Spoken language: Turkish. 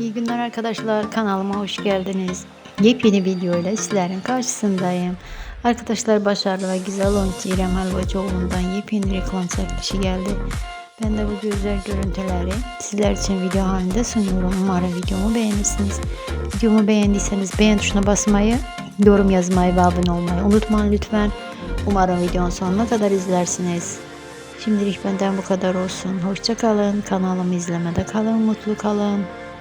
İyi günler arkadaşlar. Kanalıma hoş geldiniz. Yepyeni videoyla sizlerin karşısındayım. Arkadaşlar başarılı ve güzel oyuncu İrem Helvacıoğlu'ndan yepyeni reklam çekilişi geldi. Ben de bu güzel görüntüleri sizler için video halinde sunuyorum. Umarım videomu beğenirsiniz. Videomu beğendiyseniz beğen tuşuna basmayı, yorum yazmayı ve abone olmayı unutmayın lütfen. Umarım videonun sonuna kadar izlersiniz. Şimdilik benden bu kadar olsun. Hoşça kalın. Kanalımı izlemede kalın. Mutlu kalın.